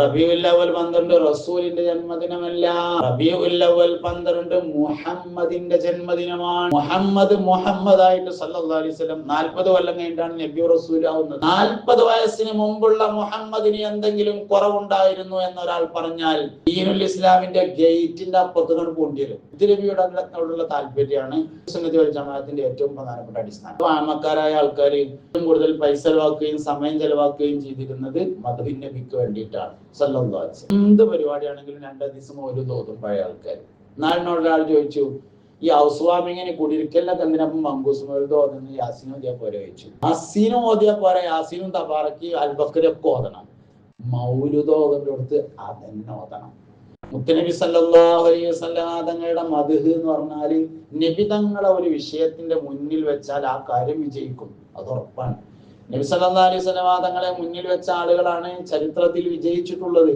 റബിയുൽ അവൽ പന്ത്രണ്ട് റസൂലിന്റെ ജന്മദിനമല്ല. റബിയുല്ലവൽ പന്ത്രണ്ട് മുഹമ്മദിന്റെ ജന്മദിനമാണ്. മുഹമ്മദ് മുഹമ്മദ് ആയിട്ട് സല്ലല്ലാഹു അലൈഹി വസല്ലം നാൽപ്പത് കൊല്ലം കഴിഞ്ഞിട്ടാണ് നബി റസൂൽ ആവുന്നത്. നാൽപ്പത് വയസ്സിന് മുമ്പുള്ള മുഹമ്മദിന് എന്തെങ്കിലും കുറവുണ്ടായിരുന്നു എന്നൊരാൾ പറഞ്ഞാൽ ദീനുൽ ഇസ്ലാമിന്റെ ഗേറ്റിന്റെ അപ്പുറത്ത് കൊണ്ട് പോണ്ടി വരും. ഇത് നബിയുടെ അതിനോടുള്ള താല്പര്യമാണ്. സുന്നത്തി വൽ ജമാഅത്തിന്റെ ഏറ്റവും പ്രധാനപ്പെട്ട അടിസ്ഥാനം. ആമക്കാരായ ആൾക്കാർ ഏറ്റവും കൂടുതൽ പൈസ ചെലവാക്കുകയും സമയം ചെലവാക്കുകയും ചെയ്തിരുന്നത് മധുവിൻ നബിക്ക് വേണ്ടിയിട്ടാണ്. സല്ലല്ലാഹു. എന്ത് പരിപാടിയാണെങ്കിലും രണ്ടു ദിവസം ഒരു തോതും പഴയ ആൾക്കാർ. നാളിനോട് ഒരാൾ ചോദിച്ചു ഈ ഹൗസ് വാമിങ്ങിന് കുടിയിരിക്കലിനൊക്കെ എന്തിനപ്പം മങ്കൂസും ഒരു ഓതുന്നു യാസീനും ഓതിയാ പോരെ? ചോദിച്ചു. അസീനും ഓതിയാ പോരെ? യാസീനും തപാറക്കി അൽബക്കരൊക്കെ ഓതണം. മൗലുദ് അടുത്ത് അതന്നെ ഓതണം. മുത്തനബി സല്ലല്ലാഹു അലൈഹി മദ്ഹ് എന്ന് പറഞ്ഞാൽ നബി തങ്ങളെ ഒരു വിഷയത്തിന്റെ മുന്നിൽ വെച്ചാൽ ആ കാര്യം വിജയിക്കും. അത് ഉറപ്പാണ്. നബി സല്ലല്ലാഹു അലൈഹി വസല്ലം തങ്ങളെ മുന്നിൽ വെച്ച ആളുകളാണ് ചരിത്രത്തിൽ വിജയിച്ചിട്ടുള്ളത്.